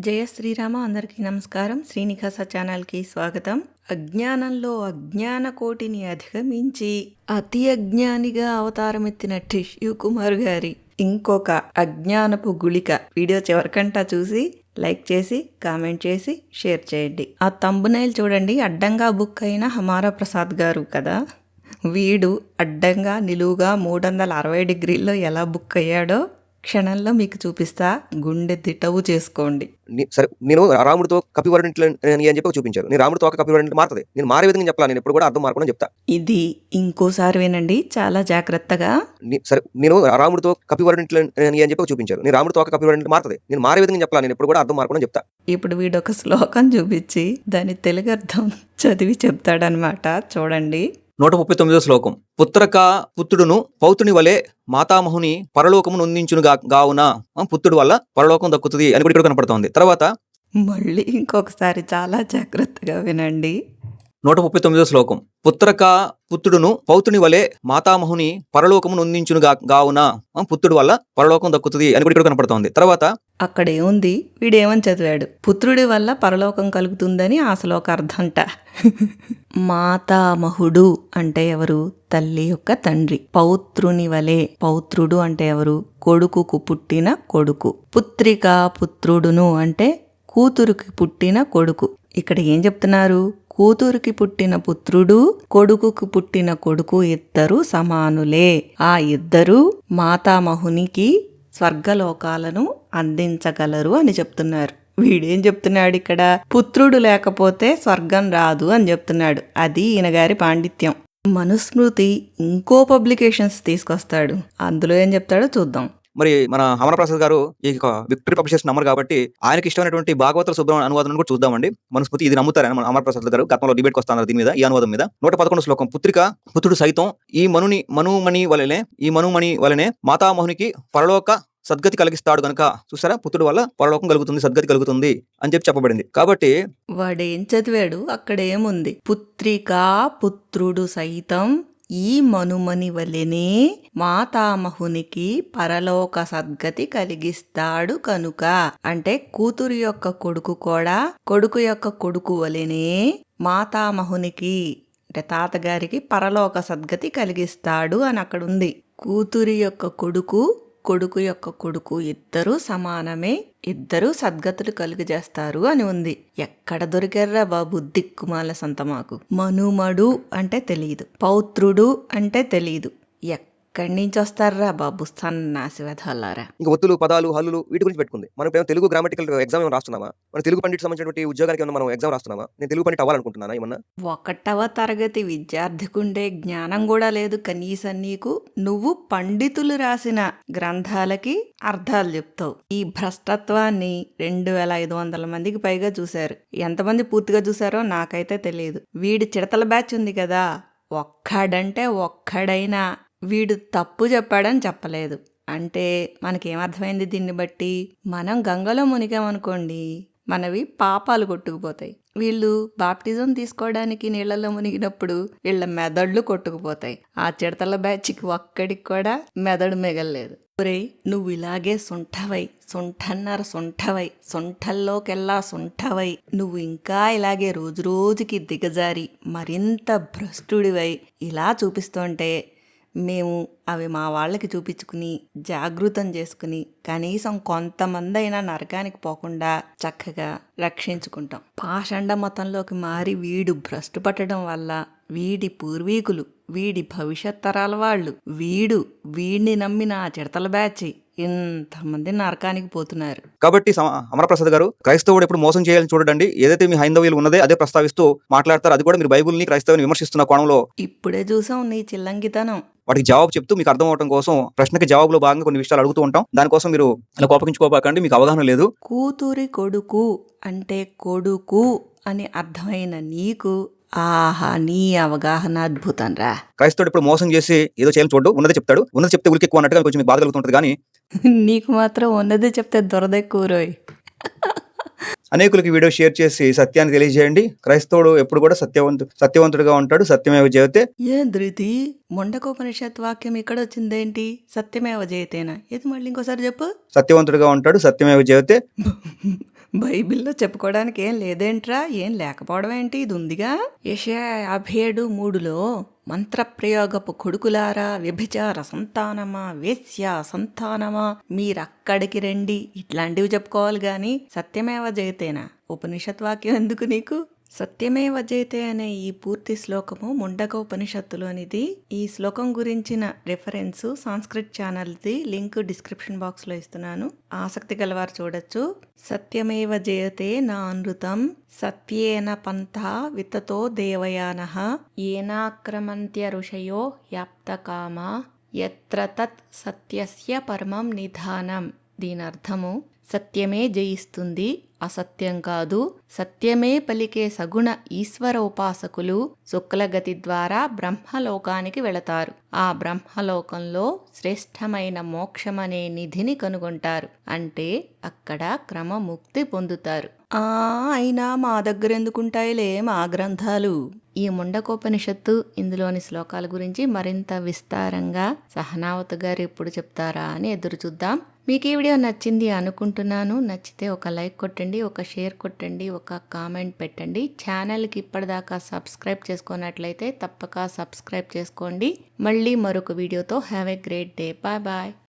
జయ శ్రీరామ అందరికీ నమస్కారం. శ్రీనివాస ఛానల్కి స్వాగతం. అజ్ఞానంలో అజ్ఞాన కోటిని అధిగమించి అతి అజ్ఞానిగా అవతారమెత్తిన టిష్యూ కుమార్ గారి ఇంకొక అజ్ఞానపు గుళిక వీడియో చివరికంటా చూసి లైక్ చేసి కామెంట్ చేసి షేర్ చేయండి. ఆ తంబునైల్ చూడండి అడ్డంగా బుక్ అయిన హమారా ప్రసాద్ గారు కదా? వీడు అడ్డంగా నిలువుగా మూడు వందల అరవై డిగ్రీల్లో ఎలా బుక్ అయ్యాడో క్షణంలో మీకు చూపిస్తా. గుండె దిటవు చేసుకోండి. సరే నేను రాముడితో కపివరణిట్లు అని చెప్పి ఒక చూపించారు నేను రాముడితో ఒక కపివరణిట్లు మారుతుంది. నేను మారే విధంగా చెప్పాలి నేను ఎప్పుడు కూడా అర్థం మార్కుండా చెప్తా. ఇది ఇంకోసారి వినండి చాలా జాగ్రత్తగా. సరే నేను రాముడితో కపివరణిట్లు అని చెప్పి ఒక చూపించారు నేను రాముడితో ఒక కపివరణిట్లు మారుతుంది. నేను మారే విధంగా చెప్పాలి నేను ఎప్పుడు కూడా అర్థం మార్కుండా చెప్తా. ఇప్పుడు వీడు ఒక శ్లోకం చూపించి దాని తెలుగు అర్థం చదివి చెప్తాడనమాట చూడండి. నూట ముప్పై తొమ్మిదో శ్లోకం. పుత్రక పుత్రుడును పౌత్రుని వలె మాతామహుని పరలోకము నొందించును గావున? పుత్రుడు వల్ల పరలోకం దక్కుతుంది అని కూడా ఇక్కడ కనపడుతోంది. తర్వాత మళ్ళీ ఇంకొకసారి చాలా జాగ్రత్తగా వినండి. నూట ముప్పై తొమ్మిదో శ్లోకం. పుత్రక పుత్రుడును పౌత్రుని వలె మాతామహుని పరలోకము నొందించును గావున? పుత్రుడు వల్ల పరలోకం దక్కుతుంది అని కూడా ఇక్కడ కనపడుతోంది. తర్వాత అక్కడ ఏముంది వీడేమని చదివాడు? పుత్రుడి వల్ల పరలోకం కలుగుతుందని ఆ శ్లోక అర్థంట. మాతామహుడు అంటే ఎవరు? తల్లి యొక్క తండ్రి. పౌత్రుని వలె పౌత్రుడు అంటే ఎవరు? కొడుకుకు పుట్టిన కొడుకు. పుత్రిక పుత్రుడును అంటే కూతురుకి పుట్టిన కొడుకు. ఇక్కడ ఏం చెప్తున్నారు? కూతురికి పుట్టిన పుత్రుడు కొడుకుకు పుట్టిన కొడుకు ఇద్దరు సమానులే. ఆ ఇద్దరు మాతామహునికి స్వర్గలోకాలను అందించగలరు అని చెప్తున్నారు. వీడేం చెప్తున్నాడు ఇక్కడ? పుత్రుడు లేకపోతే స్వర్గం రాదు అని చెప్తున్నాడు. అది ఈయన గారి పాండిత్యం. మనుస్మృతి ఇంకో పబ్లికేషన్స్ తీసుకొస్తాడు. అందులో ఏం చెప్తాడో చూద్దాం. మరి మన అమరప్రసాద్ గారు ఈ యొక్క విక్టరీ పబ్లిషర్స్ నమ్మరు కాబట్టి ఆయనకి ఇష్టమైనటువంటి భాగవతుల సుబ్రహ్మణ్య అనువాదం కూడా చూద్దామండి. మనుస్మృతి ఇది నమ్ముతారని మన అమరప్రసాద్ గారు గతంలో డిబేట్కి వస్తున్నారు దీని మీద ఈ అనువాదం మీద. నూట పదకొండు శ్లోకం. పుత్రిక పుత్రుడు సైతం ఈ మనుని మనుమణి వలనే ఈ మనుమణి వలనే మాతామహునికి పరలోక సద్గతి కలిగిస్తాడు కనుక చూసారా? పుత్రుడు వల్ల పరలోకం కలుగుతుంది సద్గతి కలుగుతుంది అని చెప్పి చెప్పబడింది. కాబట్టి వాడేం చదివాడు? అక్కడ ఏముంది పుత్రిక పుత్రుడు సైతం ఈ మనుమని వలెనే మాతామహునికి పరలోక సద్గతి కలిగిస్తాడు కనుక. అంటే కూతురు యొక్క కొడుకు కూడా కొడుకు యొక్క కొడుకు వలెనే మాతామహునికి అంటే తాతగారికి పరలోక సద్గతి కలిగిస్తాడు అని అక్కడ ఉంది కూతురి యొక్క కొడుకు కొడుకు యొక్క కొడుకు ఇద్దరూ సమానమే ఇద్దరు సద్గతులు కలుగజేస్తారు అని ఉంది. ఎక్కడ దొరికారా బాబు దిక్కుమాల సంత మాకు? మనుమడు అంటే తెలియదు పౌత్రుడు అంటే తెలియదు ఎక్కడి నుంచి వస్తారా బాబు? సన్నాసి వెధలారా ఇంకా ఒత్తులు పదాలు హల్లులు వీటి గురించి పెట్టుకుంది. మనం ఏమైనా తెలుగు గ్రామటికల్ ఎగ్జామ్ ఏమైనా రాస్తున్నామా? మన తెలుగు పండిట్ సంబంధించినటువంటి ఉద్యోగానికి ఏమైనా మనం ఎగ్జామ్ రాస్తున్నామా? నేను తెలుగు పండిట్ అవ్వాలనుకుంటున్నానా ఏమన్నా? ఒకటవ తరగతి విద్యార్థికుండే జ్ఞానం కూడా లేదు. కనీసం నీకు నువ్వు పండితులు రాసిన గ్రంథాలకి అర్థాలు చెప్తావు. ఈ భ్రష్టత్వాన్ని రెండు వేల ఐదు వందల మందికి పైగా చూశారు. ఎంతమంది పూర్తిగా చూసారో నాకైతే తెలియదు. వీడి చిడతల బ్యాచ్ ఉంది కదా. ఒక్కడంటే ఒక్కడైనా వీడు తప్పు చెప్పాడని చెప్పలేదు. అంటే మనకేమర్థమైంది దీన్ని బట్టి? మనం గంగలో మునిగామనుకోండి మనవి పాపాలు కొట్టుకుపోతాయి. వీళ్ళు బాప్టిజం తీసుకోవడానికి నీళ్ళలో మునిగినప్పుడు వీళ్ళ మెదడులు కొట్టుకుపోతాయి. ఆ చిడతల బ్యాచ్కి ఒక్కడికి కూడా మెదడు మిగలలేదు. ఒరేయ్ నువ్వు ఇలాగే సుంఠవై సుంఠన్నర సుంఠవై సుంఠల్లోకెల్లా సుంఠవై నువ్వు ఇంకా ఇలాగే రోజు రోజుకి దిగజారి మరింత భ్రష్టుడివై ఇలా చూపిస్తుంటే మేము అవి మా వాళ్ళకి చూపించుకుని జాగృతం చేసుకుని కనీసం కొంతమంది అయినా నరకానికి పోకుండా చక్కగా రక్షించుకుంటాం. పాషండ మతంలోకి మారి వీడు భ్రష్టు పట్టడం వల్ల వీడి పూర్వీకులు వీడి భవిష్యత్ తరాల వాళ్ళు వీడు వీడిని నమ్మిన చిడతల బ్యాచ్ ఇంతమంది నరకానికి పోతున్నారు. కాబట్టి అమరప్రసాద్ గారు క్రైస్తవుడు ఎప్పుడు మోసం చేయాలని చూడండి ఏదైతే మీ హైందవ్యులు ఉన్నదే అదే ప్రస్తావిస్తూ మాట్లాడతారు. అది కూడా మీరు బైబుల్ని క్రైస్తవుని విమర్శిస్తున్న కోణంలో ఇప్పుడే చూసాం నీ చిల్లంగితనం. వాటికి జవాబు చెప్తూ మీకు అర్థం అవడం కోసం ప్రశ్నకి జవాబులో భాగంగా కొన్ని విషయాలు అడుగుతూ ఉంటాం. దానికోసం మీరు ఇలా కోపగించుకోబాకండి మీకు అవగాహన లేదు. కూతురి కొడుకు అంటే కొడుకు అని అర్థమైన నీకు ఆహా నీ అవగాహన అద్భుతం రా. క్రైస్తవుడు ఇప్పుడు మోసం చేసి ఏదో చేయాలని చూడు ఉన్నదే చెప్తాడు. ఉన్నది చెప్తే ఉలికి ఎక్కువ అన్నట్టుగా కొంచెం మీకు బాధ కలుగుతుంటుంది కానీ నీకు మాత్రం ఉన్నదే చెప్తే దొరదెక్కువరోయ్ అనేకులకి వీడియో షేర్ చేసి సత్యాన్ని తెలియజేయండి. క్రైస్తవుడు ఎప్పుడు కూడా సత్యవంతు సత్యవంతుడిగా ఉంటాడు. సత్యమేవ జయతే ఏ ధృతి? మొండకోపనిషత్ వాక్యం ఇక్కడ వచ్చిందేంటి? సత్యమేవ జయతేనా ఇది మళ్ళీ ఇంకోసారి చెప్పు? సత్యవంతుడిగా ఉంటాడు. సత్యమేవ జయతే బైబిల్లో చెప్పుకోవడానికి ఏం లేదేంట్రా? ఏం లేకపోవడం ఏంటి? ఇది ఉందిగా? యెషయా యాభై ఏడు మూడులో మంత్రప్రయోగపు కొడుకులారా వ్యభిచార సంతానమా వేశ్య సంతానమా మీరక్కడికి రండి. ఇట్లాంటివి చెప్పుకోవాలి గాని సత్యమేవ జయతేనా ఉపనిషత్ వాక్యం ఎందుకు నీకు? సత్యమేవ జయతే అనే ఈ పూర్తి శ్లోకము ముండక ఉపనిషత్తులోనిది. ఈ శ్లోకం గురించిన రిఫరెన్స్ సాంస్క్రిట్ ఛానల్ది లింక్ డిస్క్రిప్షన్ బాక్స్లో ఇస్తున్నాను. ఆసక్తి గలవారు చూడొచ్చు. సత్యమేవ జయతే నా అనృతం సత్యేన పంథ వితతో దేవయాన ఏనాక్రమంత్య ఋషయో యాప్తకామా ఎత్ర తత్ సత్యస్య పరమం నిధానం. దీని అర్థము సత్యమే జయిస్తుంది అసత్యం కాదు. సత్యమే పలికే సగుణ ఈశ్వర ఉపాసకులు శుక్లగతి ద్వారా బ్రహ్మలోకానికి వెళతారు. ఆ బ్రహ్మలోకంలో శ్రేష్టమైన మోక్షమనే నిధిని కనుగొంటారు. అంటే అక్కడ క్రమముక్తి పొందుతారు. ఆ అయినా మా దగ్గర ఎందుకుంటాయిలే మా గ్రంథాలు? ఈ ముండకోపనిషత్తు ఇందులోని శ్లోకాల గురించి మరింత విస్తారంగా సహనావత్ గారు ఎప్పుడు చెప్తారా అని ఎదురు చూద్దాం. మీకు ఈ వీడియో నచ్చింది అనుకుంటున్నాను. నచ్చితే ఒక లైక్ కొట్టండి ఒక షేర్ కొట్టండి ఒక కామెంట్ పెట్టండి. ఛానల్కి ఇప్పటిదాకా సబ్స్క్రైబ్ చేసుకున్నట్లయితే తప్పక సబ్స్క్రైబ్ చేసుకోండి. మళ్ళీ మరొక వీడియోతో. Have a great day. Bye bye.